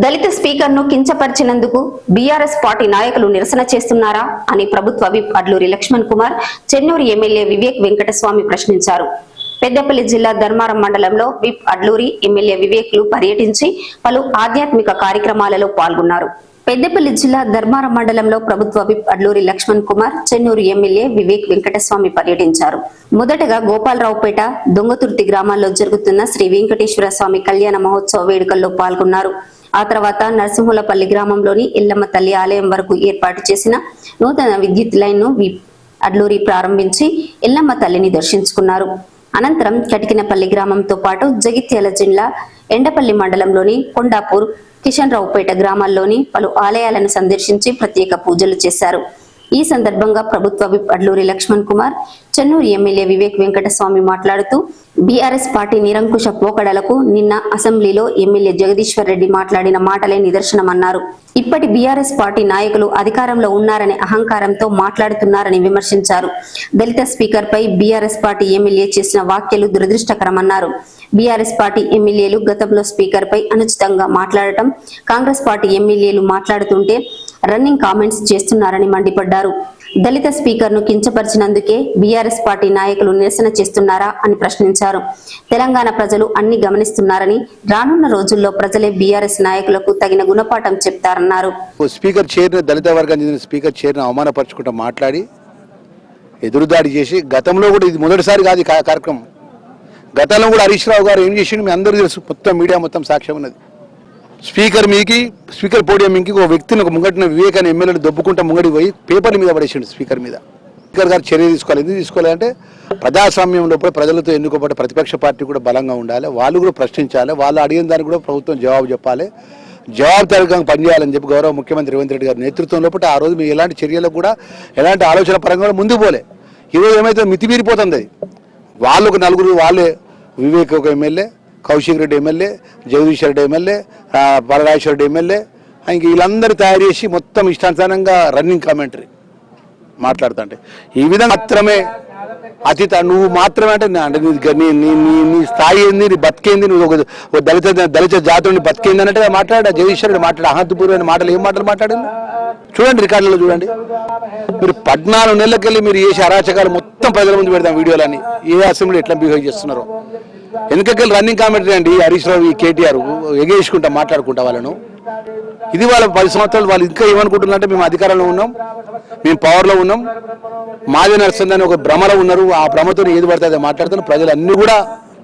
దళిత స్పీకర్ను కించపరిచినందుకు BRS party నాయకులు నిరసన చేస్తున్నారా అని ప్రభుత్వ విప్ అడ్లూరి లక్ష్మణ్ కుమార్ చెన్నూరు ఎమ్మెల్యే వివేక్ వెంకటస్వామి ప్రశ్నించారు. పెద్దపల్లి జిల్లా ధర్మారం మండలంలో విప్ అడ్లూరి ఎమ్మెల్యే వివేక్లు పర్యటించి పలు ఆధ్యాత్మిక కార్యక్రమాలలో పాల్గొన్నారు. పెద్దపల్లి జిల్లా ధర్మారం మండలంలో ప్రభుత్వ విప్ అడ్లూరి లక్ష్మణ్ కుమార్ చెన్నూరు ఎమ్మెల్యే వివేక్ వెంకటస్వామి పర్యటించారు. మొదటగా గోపాలరావుపేట దొంగతుర్తి గ్రామాల్లో జరుగుతున్న శ్రీ వెంకటేశ్వర స్వామి కళ్యాణ మహోత్సవ వేడుకల్లో పాల్గొన్నారు. ఆ తర్వాత నరసింహులపల్లి గ్రామంలోని ఎల్లమ్మ తల్లి ఆలయం వరకు ఏర్పాటు చేసిన నూతన విద్యుత్ లైన్ను అడ్లూరి ప్రారంభించి ఎల్లమ్మ తల్లిని దర్శించుకున్నారు. అనంతరం కటికినపల్లి గ్రామంతో పాటు జగిత్యాల జిల్లా ఎండపల్లి మండలంలోని కొండాపూర్ కిషన్ రావుపేట గ్రామాల్లోని పలు ఆలయాలను సందర్శించి ప్రత్యేక పూజలు చేశారు. ఈ సందర్భంగా ప్రభుత్వ విప్ అడ్లూరి లక్ష్మణ్ కుమార్ చెన్నూరు ఎమ్మెల్యే వివేక్ వెంకటస్వామి మాట్లాడుతూ బీఆర్ఎస్ పార్టీ నిరంకుశ పోకడలకు నిన్న అసెంబ్లీలో ఎమ్మెల్యే జగదీశ్వర్ రెడ్డి మాట్లాడిన మాటలే నిదర్శనమన్నారు. ఇప్పటి బీఆర్ఎస్ పార్టీ నాయకులు అధికారంలో ఉన్నారనే అహంకారంతో మాట్లాడుతున్నారని విమర్శించారు. దళిత స్పీకర్ పై బీఆర్ఎస్ పార్టీ ఎమ్మెల్యే చేసిన వ్యాఖ్యలు దురదృష్టకరమన్నారు. బీఆర్ఎస్ పార్టీ ఎమ్మెల్యేలు గతంలో స్పీకర్ పై అనుచితంగా మాట్లాడటం కాంగ్రెస్ పార్టీ ఎమ్మెల్యేలు మాట్లాడుతుంటే రన్నింగ్ కామెంట్స్ చేస్తున్నారని మండిపడ్డారు. దళిత స్పీకర్ను కించపరిచినందుకే బీఆర్ఎస్ పార్టీ నాయకులు నిరసన చేస్తున్నారా అని ప్రశ్నించారు. తెలంగాణ ప్రజలు అన్ని గమనిస్తున్నారని రానున్న రోజుల్లో ప్రజలే బీఆర్ఎస్ నాయకులకు తగిన గుణపాఠం చెప్తారన్నారు. స్పీకర్ చైర్ని దళిత వర్గానికి చెందిన స్పీకర్ చైర్ని అవమానపరచుకుంటూ మాట్లాడి ఎదురుదాడి చేసి గతంలో కూడా ఇది మొదటిసారి కాదు కార్యక్రమం. గతంలో కూడా హరీష్ రావు గారు ఏం చేసిండు మీ అందరూ తెలుసు మొత్తం మీడియా మొత్తం సాక్ష్యం ఉన్నది. స్పీకర్ మీకి స్పీకర్ పోడియం మీకి ఒక వ్యక్తిని ఒక ముంగటిన వివేక్ అనే ఎమ్మెల్యేని దొబ్బుకుంటా ముంగడి పోయి పేపర్ల మీద పడేసిండు స్పీకర్ మీద. స్పీకర్ గారు చర్య తీసుకోవాలి. ఎందుకు తీసుకోవాలంటే ప్రజాస్వామ్యం లోపల ప్రజలతో ఎన్నుకోబడ్డ ప్రతిపక్ష పార్టీ కూడా బలంగా ఉండాలి. వాళ్ళు కూడా ప్రశ్నించాలి. వాళ్ళు అడిగిన దానికి కూడా ప్రభుత్వం జవాబు చెప్పాలి. జవాబుదారీగా పనిచేయాలని చెప్పి గౌరవ ముఖ్యమంత్రి రేవంత్ రెడ్డి గారి నేతృత్వంలో లోపల ఆ రోజు మీ ఎలాంటి చర్యలకు కూడా ఎలాంటి ఆలోచన పరంగా కూడా ముందుకు పోలే. ఈరోజు ఏమైతే మితిమీరిపోతుంది? వాళ్ళు ఒక నలుగురు వాళ్ళే వివేక్ ఒక MLA Kaushik Reddy MLA Jagadish Reddy MLA పరరాజేశ్వర Reddy MLA ఇంక వీళ్ళందరూ తయారు చేసి మొత్తం ఇష్టానుసారంగా రన్నింగ్ కామెంటరీ మాట్లాడుతుంటే. ఈ విధంగా మాత్రమే అతి నువ్వు మాత్రమే అంటే అంటే నీ నీ నీ స్థాయి ఏంది నీ బతికేంది నువ్వు ఒక దళిత దళిత జాతుడిని బతికేంది అంటే మాట్లాడా జగదీశ్వరుడు మాట్లాడు అహంతపూర్వమైన మాటలు ఏం మాటలు మాట్లాడింది? చూడండి రికార్డులలో చూడండి. మీరు పద్నాలుగు నెలలకెళ్ళి మీరు చేసే అరాచకాలు మొత్తం ప్రజల ముందు పెడదాం వీడియోలని ఏ అసెంబ్లీ ఎట్లా బిహేవ్ చేస్తున్నారో. వెనకకెళ్ళి రన్నింగ్ కామెంటరీ అండి హరీష్ రావు కేటీఆర్ ఎగేసుకుంటా మాట్లాడుకుంటా వాళ్ళను. ఇది వాళ్ళ పది సంవత్సరాలు వాళ్ళు ఇంకా ఏమనుకుంటున్నారంటే మేము అధికారంలో ఉన్నాం మేము పవర్లో ఉన్నాం. మాదే నడుస్తుందని ఒక భ్రమలో ఉన్నారు. ఆ భ్రమతో ఏది పడితే అదే మాట్లాడుతున్నారు. ప్రజలు అన్ని కూడా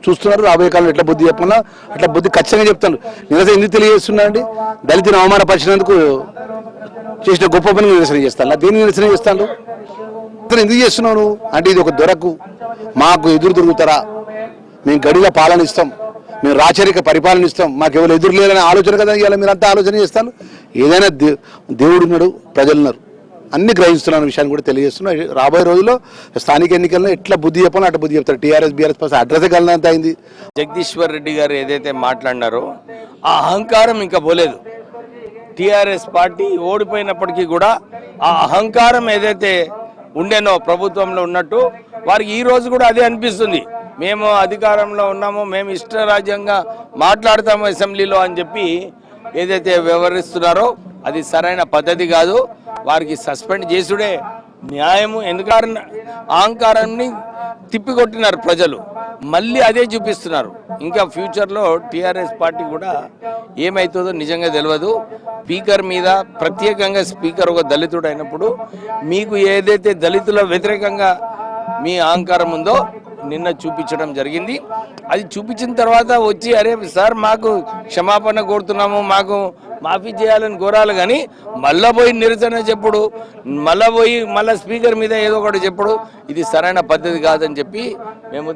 చూస్తున్నారు. రాబోయే కాలంలో ఎట్లా బుద్ధి చెప్పాలా? అట్లా బుద్ధి ఖచ్చితంగా చెప్తాను నిరసన ఎందుకు తెలియజేస్తున్నారండి? దళితుని అవమానపరిచినందుకు చేసిన గొప్ప పని నిరసన చేస్తాను దేన్ని నిరసన చేస్తాను ఎందుకు చేస్తున్నావు అంటే ఇది ఒక దొరకు. మాకు ఎదురు దొరుకుతారా? మేము గడిలో పాలన ఇస్తాం. మేము రాచరిక పరిపాలన ఇస్తాం. మాకు ఎవరు ఎదురు లేరనే ఆలోచన కదా ఇవాళ మీరు అంతా ఆలోచన చేస్తాను ఏదైనా దే దేవుడు ఉన్నాడు ప్రజలు ఉన్నారు. అన్ని గ్రహిస్తున్నాను విషయాన్ని కూడా తెలియజేస్తున్నా. రాబోయే రోజుల్లో స్థానిక ఎన్నికల్లో ఎట్లా బుద్ధి చెప్పాలో అట్లా బుద్ధి చెప్తారు. టీఆర్ఎస్ బీఆర్ఎస్ పాస్ అడ్రస్ కలిగినంత అయింది. జగదీశ్వర్ రెడ్డి గారు ఏదైతే మాట్లాడినారో ఆ అహంకారం ఇంకా పోలేదు. టీఆర్ఎస్ పార్టీ ఓడిపోయినప్పటికీ కూడా ఆ అహంకారం ఏదైతే ఉండేనో ప్రభుత్వంలో ఉన్నట్టు వారికి ఈ రోజు కూడా అదే అనిపిస్తుంది. మేము అధికారంలో ఉన్నాము మేము ఇష్టరాజ్యంగా మాట్లాడతాము అసెంబ్లీలో అని చెప్పి ఏదైతే వ్యవహరిస్తున్నారో అది సరైన పద్ధతి కాదు. వారికి సస్పెండ్ చేసుడే న్యాయము ఎందుకంటే అహంకారాన్ని తిప్పికొట్టినారు ప్రజలు. మళ్ళీ అదే చూపిస్తున్నారు. ఇంకా ఫ్యూచర్లో టీఆర్ఎస్ పార్టీ కూడా ఏమవుతుందో నిజంగా తెలియదు స్పీకర్ మీద ప్రత్యేకంగా స్పీకర్ ఒక దళితుడు అయినప్పుడు మీకు ఏదైతే దళితుల వ్యతిరేకంగా మీ అహంకారం ఉందో నిన్న చూపించడం జరిగింది. అది చూపించిన తర్వాత వచ్చి అరే సార్ మాకు క్షమాపణ కోరుతున్నాము మాకు మాఫీ చేయాలని కోరాలి కానీ మళ్ళా పోయి నిరసన చెప్పుడు. మళ్ళా పోయి మళ్ళా స్పీకర్ మీద ఏదో ఒకటి చెప్పుడు. ఇది సరైన పద్ధతి కాదని చెప్పి మేము